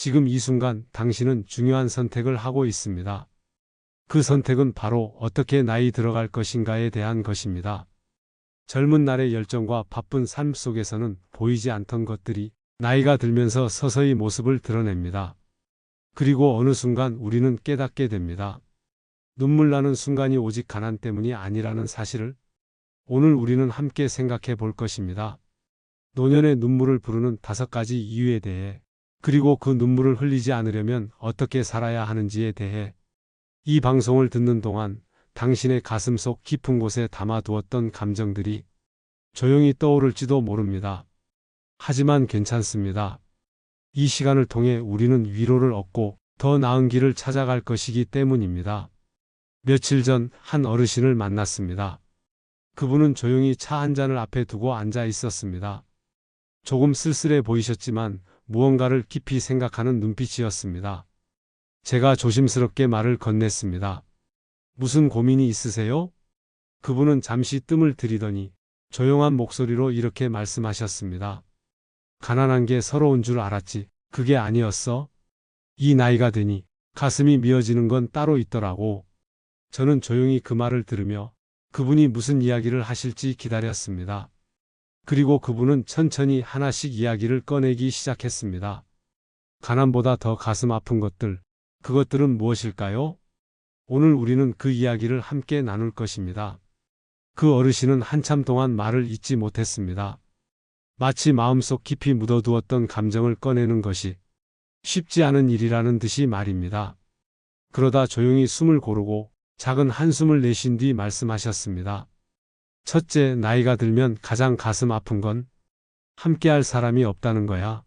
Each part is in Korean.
지금 이 순간 당신은 중요한 선택을 하고 있습니다. 그 선택은 바로 어떻게 나이 들어갈 것인가에 대한 것입니다. 젊은 날의 열정과 바쁜 삶 속에서는 보이지 않던 것들이 나이가 들면서 서서히 모습을 드러냅니다. 그리고 어느 순간 우리는 깨닫게 됩니다. 눈물 나는 순간이 오직 가난 때문이 아니라는 사실을 오늘 우리는 함께 생각해 볼 것입니다. 노년의 눈물을 부르는 다섯 가지 이유에 대해 그리고 그 눈물을 흘리지 않으려면 어떻게 살아야 하는지에 대해 이 방송을 듣는 동안 당신의 가슴 속 깊은 곳에 담아두었던 감정들이 조용히 떠오를지도 모릅니다. 하지만 괜찮습니다. 이 시간을 통해 우리는 위로를 얻고 더 나은 길을 찾아갈 것이기 때문입니다. 며칠 전 한 어르신을 만났습니다. 그분은 조용히 차 한 잔을 앞에 두고 앉아 있었습니다. 조금 쓸쓸해 보이셨지만 무언가를 깊이 생각하는 눈빛이었습니다. 제가 조심스럽게 말을 건넸습니다. 무슨 고민이 있으세요? 그분은 잠시 뜸을 들이더니 조용한 목소리로 이렇게 말씀하셨습니다. 가난한 게 서러운 줄 알았지. 그게 아니었어. 이 나이가 되니 가슴이 미어지는 건 따로 있더라고. 저는 조용히 그 말을 들으며 그분이 무슨 이야기를 하실지 기다렸습니다. 그리고 그분은 천천히 하나씩 이야기를 꺼내기 시작했습니다. 가난보다 더 가슴 아픈 것들, 그것들은 무엇일까요? 오늘 우리는 그 이야기를 함께 나눌 것입니다. 그 어르신은 한참 동안 말을 잇지 못했습니다. 마치 마음속 깊이 묻어두었던 감정을 꺼내는 것이 쉽지 않은 일이라는 듯이 말입니다. 그러다 조용히 숨을 고르고 작은 한숨을 내쉰 뒤 말씀하셨습니다. 첫째, 나이가 들면 가장 가슴 아픈 건 함께할 사람이 없다는 거야.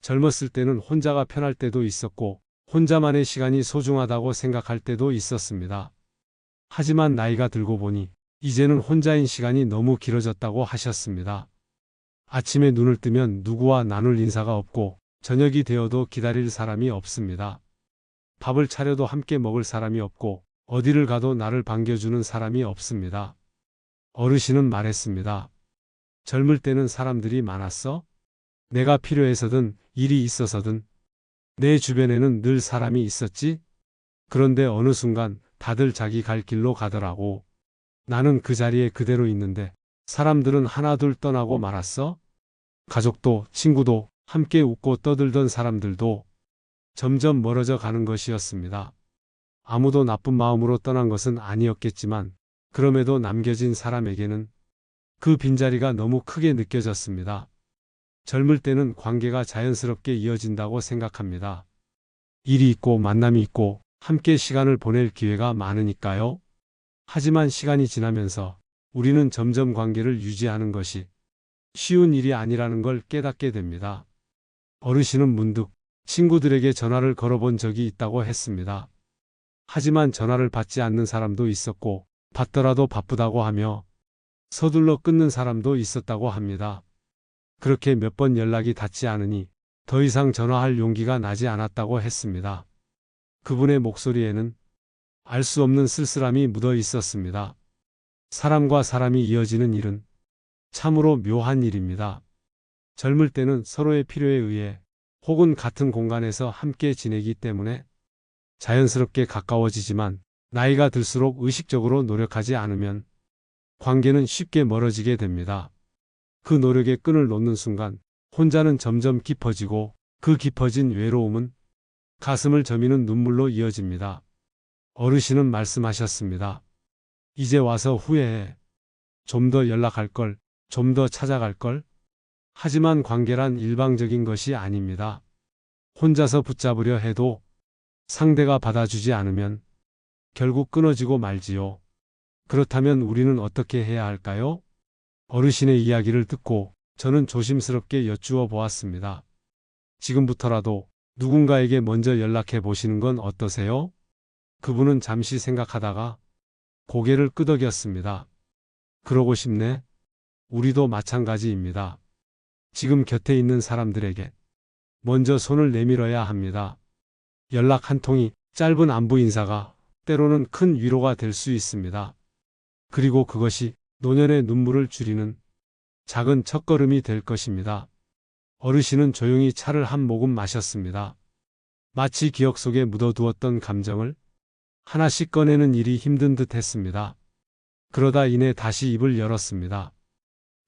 젊었을 때는 혼자가 편할 때도 있었고 혼자만의 시간이 소중하다고 생각할 때도 있었습니다. 하지만 나이가 들고 보니 이제는 혼자인 시간이 너무 길어졌다고 하셨습니다. 아침에 눈을 뜨면 누구와 나눌 인사가 없고 저녁이 되어도 기다릴 사람이 없습니다. 밥을 차려도 함께 먹을 사람이 없고 어디를 가도 나를 반겨주는 사람이 없습니다. 어르신은 말했습니다. 젊을 때는 사람들이 많았어? 내가 필요해서든 일이 있어서든 내 주변에는 늘 사람이 있었지? 그런데 어느 순간 다들 자기 갈 길로 가더라고. 나는 그 자리에 그대로 있는데 사람들은 하나둘 떠나고 말았어? 가족도 친구도 함께 웃고 떠들던 사람들도 점점 멀어져 가는 것이었습니다. 아무도 나쁜 마음으로 떠난 것은 아니었겠지만 그럼에도 남겨진 사람에게는 그 빈자리가 너무 크게 느껴졌습니다. 젊을 때는 관계가 자연스럽게 이어진다고 생각합니다. 일이 있고 만남이 있고 함께 시간을 보낼 기회가 많으니까요. 하지만 시간이 지나면서 우리는 점점 관계를 유지하는 것이 쉬운 일이 아니라는 걸 깨닫게 됩니다. 어르신은 문득 친구들에게 전화를 걸어본 적이 있다고 했습니다. 하지만 전화를 받지 않는 사람도 있었고 받더라도 바쁘다고 하며 서둘러 끊는 사람도 있었다고 합니다. 그렇게 몇 번 연락이 닿지 않으니 더 이상 전화할 용기가 나지 않았다고 했습니다. 그분의 목소리에는 알 수 없는 쓸쓸함이 묻어 있었습니다. 사람과 사람이 이어지는 일은 참으로 묘한 일입니다. 젊을 때는 서로의 필요에 의해 혹은 같은 공간에서 함께 지내기 때문에 자연스럽게 가까워지지만 나이가 들수록 의식적으로 노력하지 않으면 관계는 쉽게 멀어지게 됩니다. 그 노력의 끈을 놓는 순간 혼자는 점점 깊어지고 그 깊어진 외로움은 가슴을 저미는 눈물로 이어집니다. 어르신은 말씀하셨습니다. 이제 와서 후회해. 좀 더 연락할 걸, 좀 더 찾아갈 걸. 하지만 관계란 일방적인 것이 아닙니다. 혼자서 붙잡으려 해도 상대가 받아주지 않으면 결국 끊어지고 말지요. 그렇다면 우리는 어떻게 해야 할까요? 어르신의 이야기를 듣고 저는 조심스럽게 여쭈어 보았습니다. 지금부터라도 누군가에게 먼저 연락해 보시는 건 어떠세요? 그분은 잠시 생각하다가 고개를 끄덕였습니다. 그러고 싶네. 우리도 마찬가지입니다. 지금 곁에 있는 사람들에게 먼저 손을 내밀어야 합니다. 연락 한 통이 짧은 안부 인사가 때로는 큰 위로가 될 수 있습니다. 그리고 그것이 노년의 눈물을 줄이는 작은 첫걸음이 될 것입니다. 어르신은 조용히 차를 한 모금 마셨습니다. 마치 기억 속에 묻어두었던 감정을 하나씩 꺼내는 일이 힘든 듯 했습니다. 그러다 이내 다시 입을 열었습니다.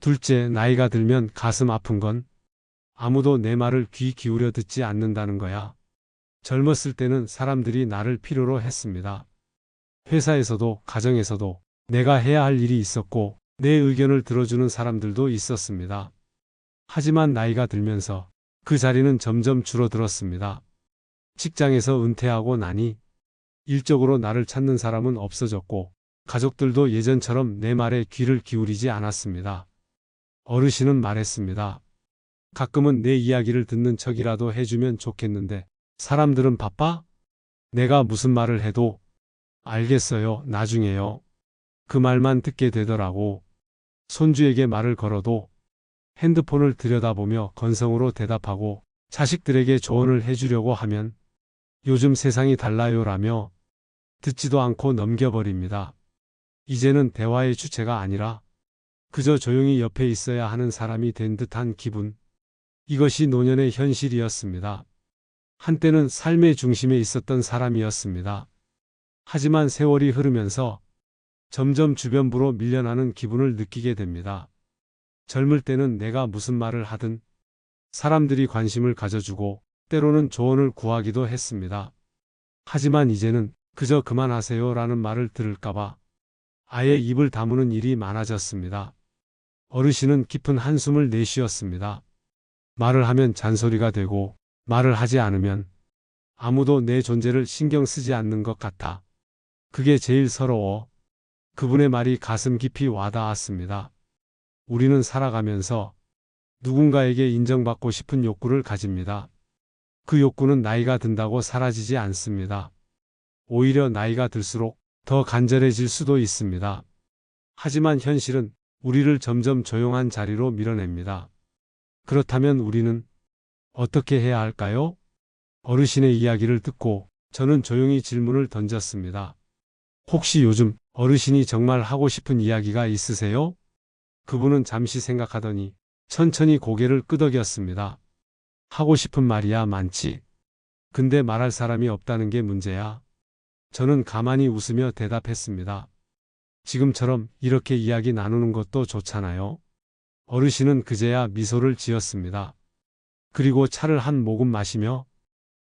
둘째, 나이가 들면 가슴 아픈 건 아무도 내 말을 귀 기울여 듣지 않는다는 거야. 젊었을 때는 사람들이 나를 필요로 했습니다. 회사에서도 가정에서도 내가 해야 할 일이 있었고 내 의견을 들어주는 사람들도 있었습니다. 하지만 나이가 들면서 그 자리는 점점 줄어들었습니다. 직장에서 은퇴하고 나니 일적으로 나를 찾는 사람은 없어졌고 가족들도 예전처럼 내 말에 귀를 기울이지 않았습니다. 어르신은 말했습니다. 가끔은 내 이야기를 듣는 척이라도 해주면 좋겠는데 사람들은 바빠? 내가 무슨 말을 해도 알겠어요, 나중에요. 그 말만 듣게 되더라고. 손주에게 말을 걸어도 핸드폰을 들여다보며 건성으로 대답하고 자식들에게 조언을 해주려고 하면 요즘 세상이 달라요라며 듣지도 않고 넘겨버립니다. 이제는 대화의 주체가 아니라 그저 조용히 옆에 있어야 하는 사람이 된 듯한 기분. 이것이 노년의 현실이었습니다. 한때는 삶의 중심에 있었던 사람이었습니다. 하지만 세월이 흐르면서 점점 주변부로 밀려나는 기분을 느끼게 됩니다. 젊을 때는 내가 무슨 말을 하든 사람들이 관심을 가져주고 때로는 조언을 구하기도 했습니다. 하지만 이제는 그저 그만하세요 라는 말을 들을까봐 아예 입을 다무는 일이 많아졌습니다. 어르신은 깊은 한숨을 내쉬었습니다. 말을 하면 잔소리가 되고 말을 하지 않으면 아무도 내 존재를 신경 쓰지 않는 것 같아. 그게 제일 서러워. 그분의 말이 가슴 깊이 와닿았습니다. 우리는 살아가면서 누군가에게 인정받고 싶은 욕구를 가집니다. 그 욕구는 나이가 든다고 사라지지 않습니다. 오히려 나이가 들수록 더 간절해질 수도 있습니다. 하지만 현실은 우리를 점점 조용한 자리로 밀어냅니다. 그렇다면 우리는 어떻게 해야 할까요? 어르신의 이야기를 듣고 저는 조용히 질문을 던졌습니다. 혹시 요즘 어르신이 정말 하고 싶은 이야기가 있으세요? 그분은 잠시 생각하더니 천천히 고개를 끄덕였습니다. 하고 싶은 말이야 많지. 근데 말할 사람이 없다는 게 문제야. 저는 가만히 웃으며 대답했습니다. 지금처럼 이렇게 이야기 나누는 것도 좋잖아요. 어르신은 그제야 미소를 지었습니다. 그리고 차를 한 모금 마시며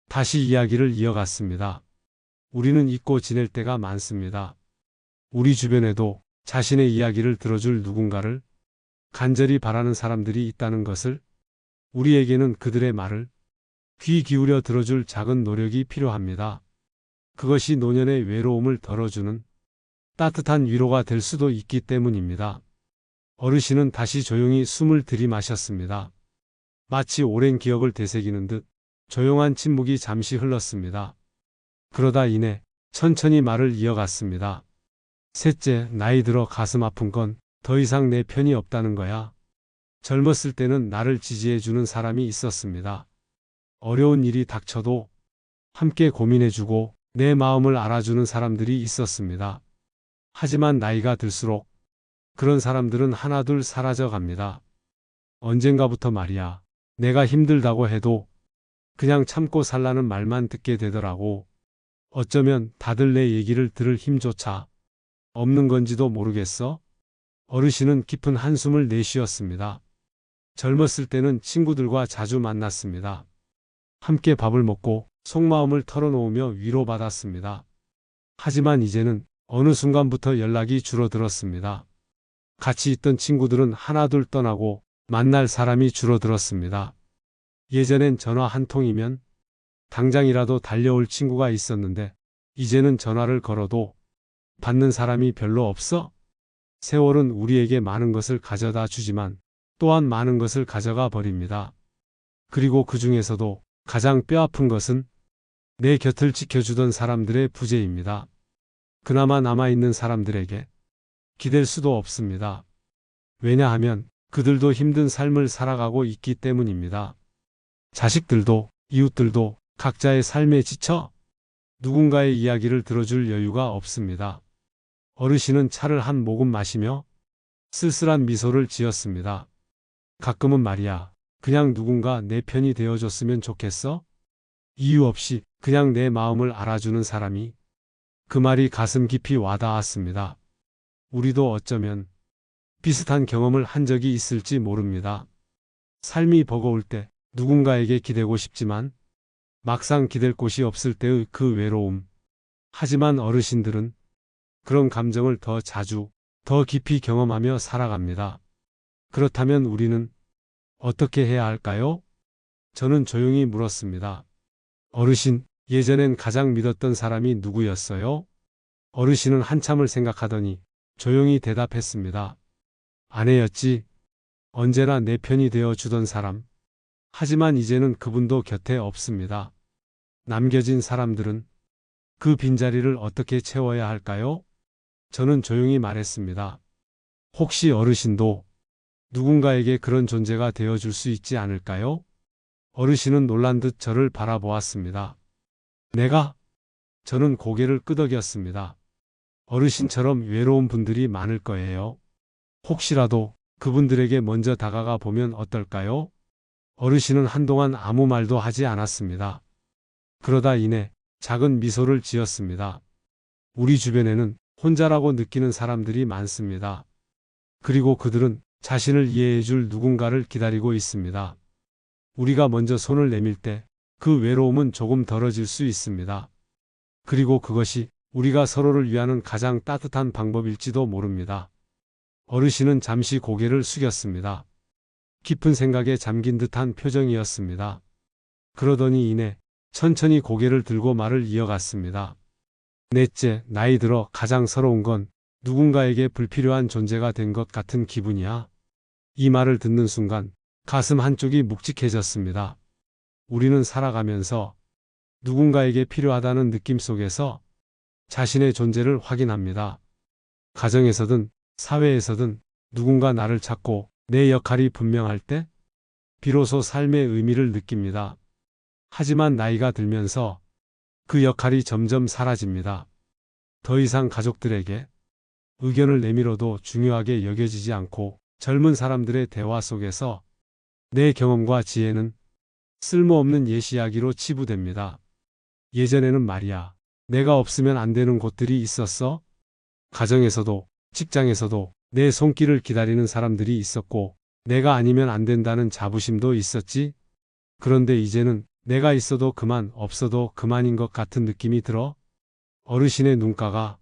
다시 이야기를 이어갔습니다. 우리는 잊고 지낼 때가 많습니다. 우리 주변에도 자신의 이야기를 들어줄 누군가를 간절히 바라는 사람들이 있다는 것을 우리에게는 그들의 말을 귀 기울여 들어줄 작은 노력이 필요합니다. 그것이 노년의 외로움을 덜어주는 따뜻한 위로가 될 수도 있기 때문입니다. 어르신은 다시 조용히 숨을 들이마셨습니다. 마치 오랜 기억을 되새기는 듯 조용한 침묵이 잠시 흘렀습니다. 그러다 이내 천천히 말을 이어갔습니다. 셋째, 나이 들어 가슴 아픈 건 더 이상 내 편이 없다는 거야. 젊었을 때는 나를 지지해주는 사람이 있었습니다. 어려운 일이 닥쳐도 함께 고민해주고 내 마음을 알아주는 사람들이 있었습니다. 하지만 나이가 들수록 그런 사람들은 하나둘 사라져 갑니다. 언젠가부터 말이야. 내가 힘들다고 해도 그냥 참고 살라는 말만 듣게 되더라고. 어쩌면 다들 내 얘기를 들을 힘조차 없는 건지도 모르겠어? 어르신은 깊은 한숨을 내쉬었습니다. 젊었을 때는 친구들과 자주 만났습니다. 함께 밥을 먹고 속마음을 털어놓으며 위로받았습니다. 하지만 이제는 어느 순간부터 연락이 줄어들었습니다. 같이 있던 친구들은 하나둘 떠나고 만날 사람이 줄어들었습니다. 예전엔 전화 한 통이면 당장이라도 달려올 친구가 있었는데 이제는 전화를 걸어도 받는 사람이 별로 없어? 세월은 우리에게 많은 것을 가져다 주지만 또한 많은 것을 가져가 버립니다. 그리고 그 중에서도 가장 뼈아픈 것은 내 곁을 지켜주던 사람들의 부재입니다. 그나마 남아있는 사람들에게 기댈 수도 없습니다. 왜냐하면 그들도 힘든 삶을 살아가고 있기 때문입니다. 자식들도 이웃들도 각자의 삶에 지쳐 누군가의 이야기를 들어줄 여유가 없습니다. 어르신은 차를 한 모금 마시며 쓸쓸한 미소를 지었습니다. 가끔은 말이야, 그냥 누군가 내 편이 되어줬으면 좋겠어? 이유 없이 그냥 내 마음을 알아주는 사람이 그 말이 가슴 깊이 와닿았습니다. 우리도 어쩌면 비슷한 경험을 한 적이 있을지 모릅니다. 삶이 버거울 때 누군가에게 기대고 싶지만 막상 기댈 곳이 없을 때의 그 외로움. 하지만 어르신들은 그런 감정을 더 자주, 더 깊이 경험하며 살아갑니다. 그렇다면 우리는 어떻게 해야 할까요? 저는 조용히 물었습니다. 어르신, 예전엔 가장 믿었던 사람이 누구였어요? 어르신은 한참을 생각하더니 조용히 대답했습니다. 아내였지. 언제나 내 편이 되어 주던 사람. 하지만 이제는 그분도 곁에 없습니다. 남겨진 사람들은 그 빈자리를 어떻게 채워야 할까요? 저는 조용히 말했습니다. 혹시 어르신도 누군가에게 그런 존재가 되어 줄 수 있지 않을까요? 어르신은 놀란 듯 저를 바라보았습니다. 내가? 저는 고개를 끄덕였습니다. 어르신처럼 외로운 분들이 많을 거예요. 혹시라도 그분들에게 먼저 다가가 보면 어떨까요? 어르신은 한동안 아무 말도 하지 않았습니다. 그러다 이내 작은 미소를 지었습니다. 우리 주변에는 혼자라고 느끼는 사람들이 많습니다. 그리고 그들은 자신을 이해해 줄 누군가를 기다리고 있습니다. 우리가 먼저 손을 내밀 때 그 외로움은 조금 덜어질 수 있습니다. 그리고 그것이 우리가 서로를 위하는 가장 따뜻한 방법일지도 모릅니다. 어르신은 잠시 고개를 숙였습니다. 깊은 생각에 잠긴 듯한 표정이었습니다. 그러더니 이내 천천히 고개를 들고 말을 이어갔습니다. 넷째, 나이 들어 가장 서러운 건 누군가에게 불필요한 존재가 된 것 같은 기분이야. 이 말을 듣는 순간 가슴 한쪽이 묵직해졌습니다. 우리는 살아가면서 누군가에게 필요하다는 느낌 속에서 자신의 존재를 확인합니다. 가정에서든 사회에서든 누군가 나를 찾고 내 역할이 분명할 때 비로소 삶의 의미를 느낍니다. 하지만 나이가 들면서 그 역할이 점점 사라집니다. 더 이상 가족들에게 의견을 내밀어도 중요하게 여겨지지 않고 젊은 사람들의 대화 속에서 내 경험과 지혜는 쓸모없는 예시이야기로 치부됩니다. 예전에는 말이야. 내가 없으면 안 되는 곳들이 있었어? 가정에서도 직장에서도 내 손길을 기다리는 사람들이 있었고 내가 아니면 안 된다는 자부심도 있었지? 그런데 이제는 내가 있어도 그만 없어도 그만인 것 같은 느낌이 들어 어르신의 눈가가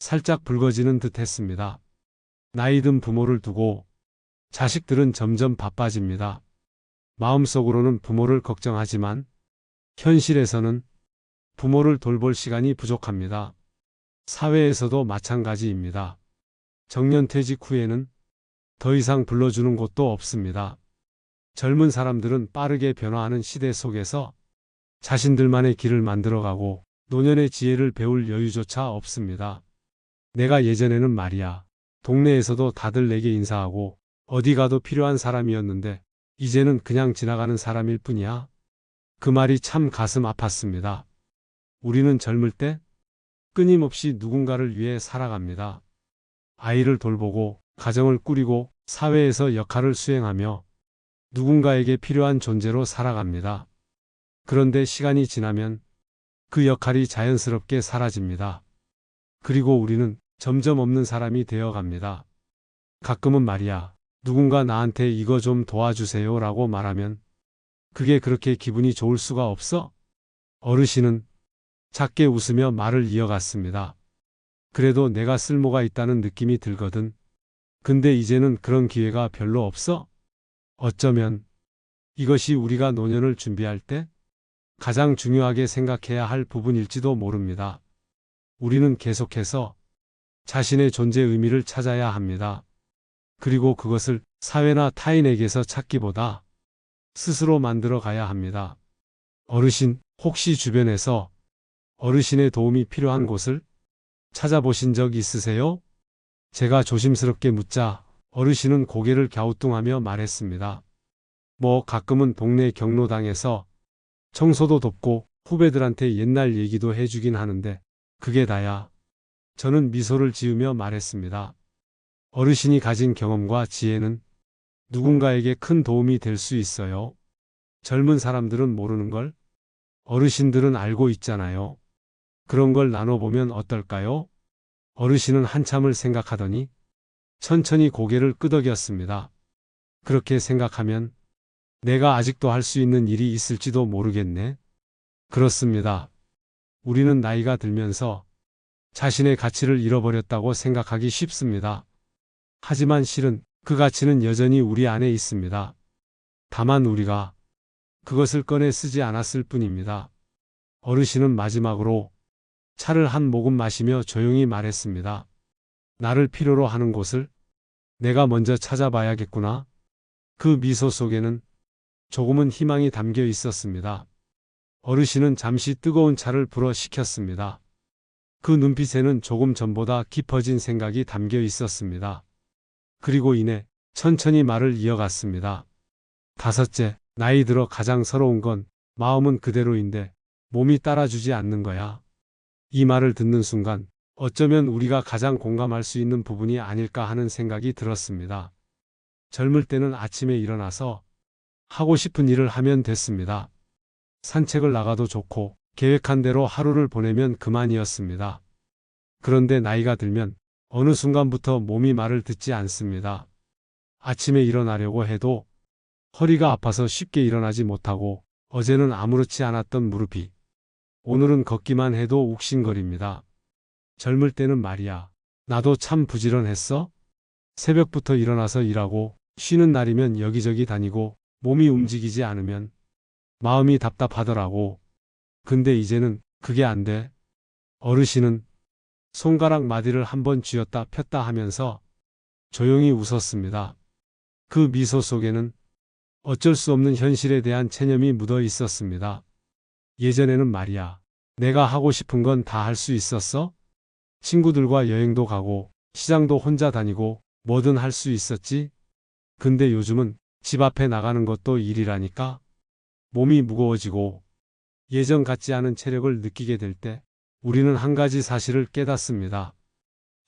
살짝 붉어지는 듯 했습니다. 나이 든 부모를 두고 자식들은 점점 바빠집니다. 마음속으로는 부모를 걱정하지만 현실에서는 부모를 돌볼 시간이 부족합니다. 사회에서도 마찬가지입니다. 정년퇴직 후에는 더 이상 불러주는 곳도 없습니다. 젊은 사람들은 빠르게 변화하는 시대 속에서 자신들만의 길을 만들어가고 노년의 지혜를 배울 여유조차 없습니다. 내가 예전에는 말이야. 동네에서도 다들 내게 인사하고 어디 가도 필요한 사람이었는데 이제는 그냥 지나가는 사람일 뿐이야. 그 말이 참 가슴 아팠습니다. 우리는 젊을 때 끊임없이 누군가를 위해 살아갑니다. 아이를 돌보고 가정을 꾸리고 사회에서 역할을 수행하며 누군가에게 필요한 존재로 살아갑니다. 그런데 시간이 지나면 그 역할이 자연스럽게 사라집니다. 그리고 우리는 점점 없는 사람이 되어 갑니다. 가끔은 말이야, 누군가 나한테 이거 좀 도와주세요 라고 말하면 그게 그렇게 기분이 좋을 수가 없어? 어르신은 작게 웃으며 말을 이어갔습니다. 그래도 내가 쓸모가 있다는 느낌이 들거든. 근데 이제는 그런 기회가 별로 없어? 어쩌면 이것이 우리가 노년을 준비할 때 가장 중요하게 생각해야 할 부분일지도 모릅니다. 우리는 계속해서 자신의 존재 의미를 찾아야 합니다. 그리고 그것을 사회나 타인에게서 찾기보다 스스로 만들어 가야 합니다. 어르신, 혹시 주변에서 어르신의 도움이 필요한 곳을 찾아보신 적 있으세요? 제가 조심스럽게 묻자 어르신은 고개를 갸우뚱하며 말했습니다. 뭐 가끔은 동네 경로당에서 청소도 돕고 후배들한테 옛날 얘기도 해주긴 하는데 그게 다야. 저는 미소를 지으며 말했습니다. 어르신이 가진 경험과 지혜는 누군가에게 큰 도움이 될 수 있어요. 젊은 사람들은 모르는 걸 어르신들은 알고 있잖아요. 그런 걸 나눠보면 어떨까요? 어르신은 한참을 생각하더니 천천히 고개를 끄덕였습니다. 그렇게 생각하면 내가 아직도 할 수 있는 일이 있을지도 모르겠네. 그렇습니다. 우리는 나이가 들면서 자신의 가치를 잃어버렸다고 생각하기 쉽습니다. 하지만 실은 그 가치는 여전히 우리 안에 있습니다. 다만 우리가 그것을 꺼내 쓰지 않았을 뿐입니다. 어르신은 마지막으로 차를 한 모금 마시며 조용히 말했습니다. 나를 필요로 하는 곳을 내가 먼저 찾아봐야겠구나. 그 미소 속에는 조금은 희망이 담겨 있었습니다. 어르신은 잠시 뜨거운 차를 불어 식혔습니다. 그 눈빛에는 조금 전보다 깊어진 생각이 담겨 있었습니다. 그리고 이내 천천히 말을 이어갔습니다. 다섯째, 나이 들어 가장 서러운 건 마음은 그대로인데 몸이 따라주지 않는 거야. 이 말을 듣는 순간 어쩌면 우리가 가장 공감할 수 있는 부분이 아닐까 하는 생각이 들었습니다. 젊을 때는 아침에 일어나서 하고 싶은 일을 하면 됐습니다. 산책을 나가도 좋고 계획한 대로 하루를 보내면 그만이었습니다. 그런데 나이가 들면 어느 순간부터 몸이 말을 듣지 않습니다. 아침에 일어나려고 해도 허리가 아파서 쉽게 일어나지 못하고 어제는 아무렇지 않았던 무릎이 오늘은 걷기만 해도 욱신거립니다. 젊을 때는 말이야. 나도 참 부지런했어? 새벽부터 일어나서 일하고 쉬는 날이면 여기저기 다니고 몸이 움직이지 않으면 마음이 답답하더라고. 근데 이제는 그게 안 돼. 어르신은 손가락 마디를 한번 쥐었다 폈다 하면서 조용히 웃었습니다. 그 미소 속에는 어쩔 수 없는 현실에 대한 체념이 묻어 있었습니다. 예전에는 말이야. 내가 하고 싶은 건 다 할 수 있었어? 친구들과 여행도 가고 시장도 혼자 다니고 뭐든 할 수 있었지? 근데 요즘은 집 앞에 나가는 것도 일이라니까? 몸이 무거워지고 예전 같지 않은 체력을 느끼게 될 때 우리는 한 가지 사실을 깨닫습니다.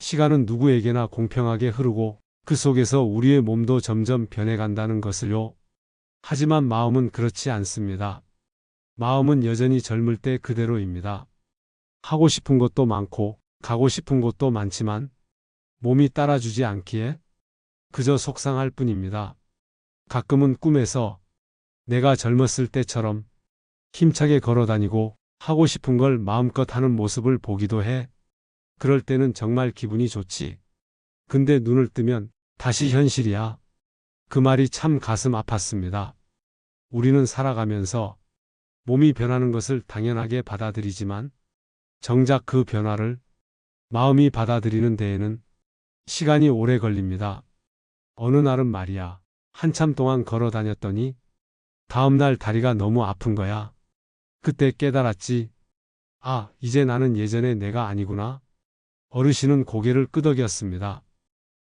시간은 누구에게나 공평하게 흐르고 그 속에서 우리의 몸도 점점 변해간다는 것을요. 하지만 마음은 그렇지 않습니다. 마음은 여전히 젊을 때 그대로입니다. 하고 싶은 것도 많고 가고 싶은 곳도 많지만 몸이 따라주지 않기에 그저 속상할 뿐입니다. 가끔은 꿈에서 내가 젊었을 때처럼 힘차게 걸어 다니고 하고 싶은 걸 마음껏 하는 모습을 보기도 해. 그럴 때는 정말 기분이 좋지. 근데 눈을 뜨면 다시 현실이야. 그 말이 참 가슴 아팠습니다. 우리는 살아가면서 몸이 변하는 것을 당연하게 받아들이지만 정작 그 변화를 마음이 받아들이는 데에는 시간이 오래 걸립니다. 어느 날은 말이야. 한참 동안 걸어 다녔더니 다음날 다리가 너무 아픈 거야. 그때 깨달았지. 아, 이제 나는 예전의 내가 아니구나. 어르신은 고개를 끄덕였습니다.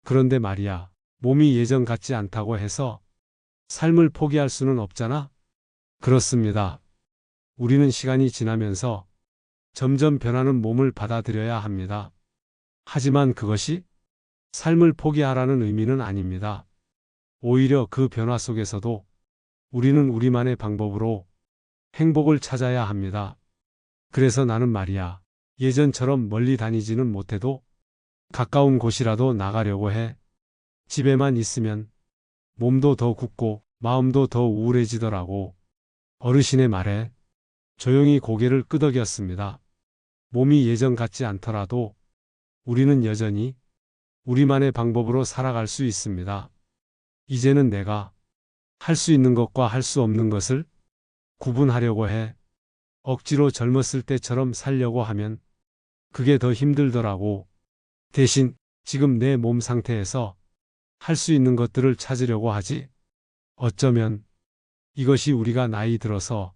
그런데 말이야. 몸이 예전 같지 않다고 해서 삶을 포기할 수는 없잖아? 그렇습니다. 우리는 시간이 지나면서 점점 변하는 몸을 받아들여야 합니다. 하지만 그것이 삶을 포기하라는 의미는 아닙니다. 오히려 그 변화 속에서도 우리는 우리만의 방법으로 행복을 찾아야 합니다. 그래서 나는 말이야. 예전처럼 멀리 다니지는 못해도 가까운 곳이라도 나가려고 해. 집에만 있으면 몸도 더 굳고 마음도 더 우울해지더라고. 어르신의 말에 조용히 고개를 끄덕였습니다. 몸이 예전 같지 않더라도 우리는 여전히 우리만의 방법으로 살아갈 수 있습니다. 이제는 내가 할 수 있는 것과 할 수 없는 것을 구분하려고 해. 억지로 젊었을 때처럼 살려고 하면 그게 더 힘들더라고. 대신 지금 내 몸 상태에서 할 수 있는 것들을 찾으려고 하지. 어쩌면 이것이 우리가 나이 들어서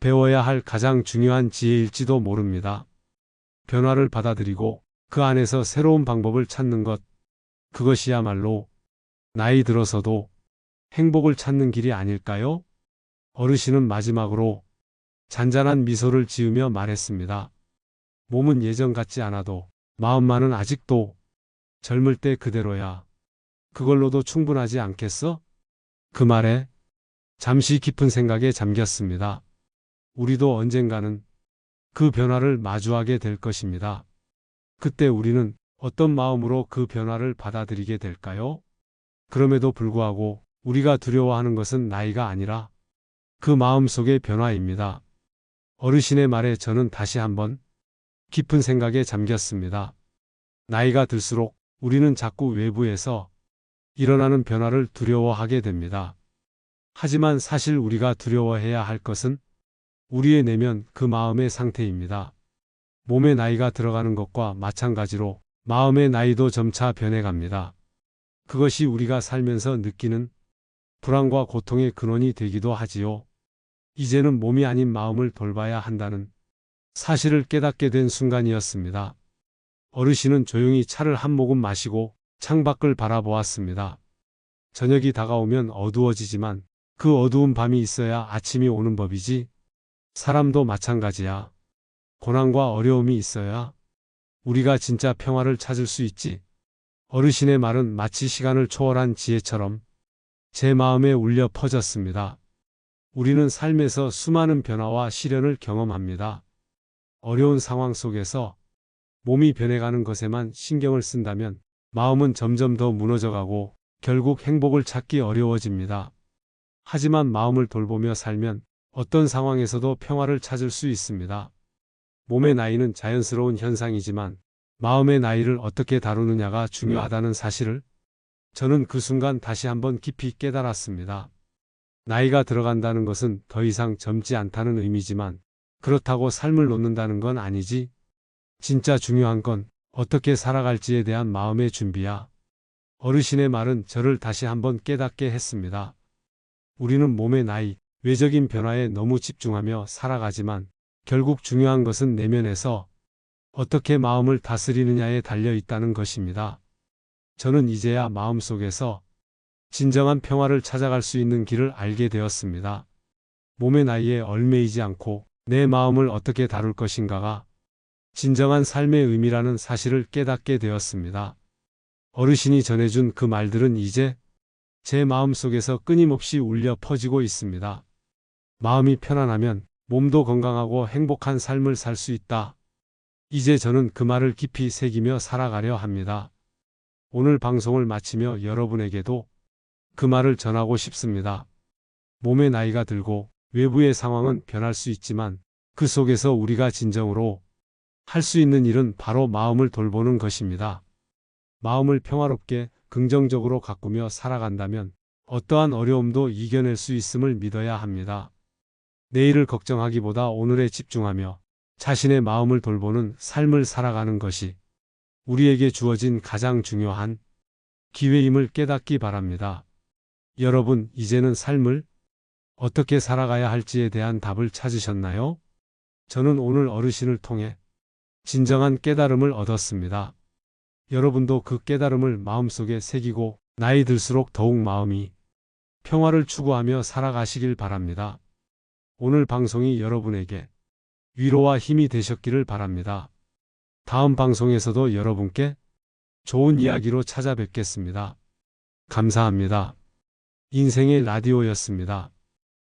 배워야 할 가장 중요한 지혜일지도 모릅니다. 변화를 받아들이고 그 안에서 새로운 방법을 찾는 것. 그것이야말로 나이 들어서도 행복을 찾는 길이 아닐까요? 어르신은 마지막으로 잔잔한 미소를 지으며 말했습니다. 몸은 예전 같지 않아도 마음만은 아직도 젊을 때 그대로야. 그걸로도 충분하지 않겠어? 그 말에 잠시 깊은 생각에 잠겼습니다. 우리도 언젠가는 그 변화를 마주하게 될 것입니다. 그때 우리는 어떤 마음으로 그 변화를 받아들이게 될까요? 그럼에도 불구하고 우리가 두려워하는 것은 나이가 아니라 그 마음 속의 변화입니다. 어르신의 말에 저는 다시 한번 깊은 생각에 잠겼습니다. 나이가 들수록 우리는 자꾸 외부에서 일어나는 변화를 두려워하게 됩니다. 하지만 사실 우리가 두려워해야 할 것은 우리의 내면 그 마음의 상태입니다. 몸의 나이가 들어가는 것과 마찬가지로 마음의 나이도 점차 변해갑니다. 그것이 우리가 살면서 느끼는 불안과 고통의 근원이 되기도 하지요. 이제는 몸이 아닌 마음을 돌봐야 한다는 사실을 깨닫게 된 순간이었습니다. 어르신은 조용히 차를 한 모금 마시고 창밖을 바라보았습니다. 저녁이 다가오면 어두워지지만 그 어두운 밤이 있어야 아침이 오는 법이지. 사람도 마찬가지야. 고난과 어려움이 있어야 우리가 진짜 평화를 찾을 수 있지. 어르신의 말은 마치 시간을 초월한 지혜처럼 제 마음에 울려 퍼졌습니다. 우리는 삶에서 수많은 변화와 시련을 경험합니다. 어려운 상황 속에서 몸이 변해가는 것에만 신경을 쓴다면 마음은 점점 더 무너져가고 결국 행복을 찾기 어려워집니다. 하지만 마음을 돌보며 살면 어떤 상황에서도 평화를 찾을 수 있습니다. 몸의 나이는 자연스러운 현상이지만 마음의 나이를 어떻게 다루느냐가 중요하다는 사실을 저는 그 순간 다시 한번 깊이 깨달았습니다. 나이가 들어간다는 것은 더 이상 젊지 않다는 의미지만 그렇다고 삶을 놓는다는 건 아니지. 진짜 중요한 건 어떻게 살아갈지에 대한 마음의 준비야. 어르신의 말은 저를 다시 한번 깨닫게 했습니다. 우리는 몸의 나이, 외적인 변화에 너무 집중하며 살아가지만 결국 중요한 것은 내면에서 어떻게 마음을 다스리느냐에 달려 있다는 것입니다. 저는 이제야 마음속에서 진정한 평화를 찾아갈 수 있는 길을 알게 되었습니다. 몸의 나이에 얽매이지 않고 내 마음을 어떻게 다룰 것인가가 진정한 삶의 의미라는 사실을 깨닫게 되었습니다. 어르신이 전해준 그 말들은 이제 제 마음 속에서 끊임없이 울려 퍼지고 있습니다. 마음이 편안하면 몸도 건강하고 행복한 삶을 살 수 있다. 이제 저는 그 말을 깊이 새기며 살아가려 합니다. 오늘 방송을 마치며 여러분에게도 그 말을 전하고 싶습니다. 몸의 나이가 들고 외부의 상황은 변할 수 있지만 그 속에서 우리가 진정으로 할 수 있는 일은 바로 마음을 돌보는 것입니다. 마음을 평화롭게 긍정적으로 가꾸며 살아간다면 어떠한 어려움도 이겨낼 수 있음을 믿어야 합니다. 내일을 걱정하기보다 오늘에 집중하며 자신의 마음을 돌보는 삶을 살아가는 것이 우리에게 주어진 가장 중요한 기회임을 깨닫기 바랍니다. 여러분, 이제는 삶을 어떻게 살아가야 할지에 대한 답을 찾으셨나요? 저는 오늘 어르신을 통해 진정한 깨달음을 얻었습니다. 여러분도 그 깨달음을 마음속에 새기고 나이 들수록 더욱 마음이 평화를 추구하며 살아가시길 바랍니다. 오늘 방송이 여러분에게 위로와 힘이 되셨기를 바랍니다. 다음 방송에서도 여러분께 좋은 이야기로 찾아뵙겠습니다. 감사합니다. 인생의 라디오였습니다.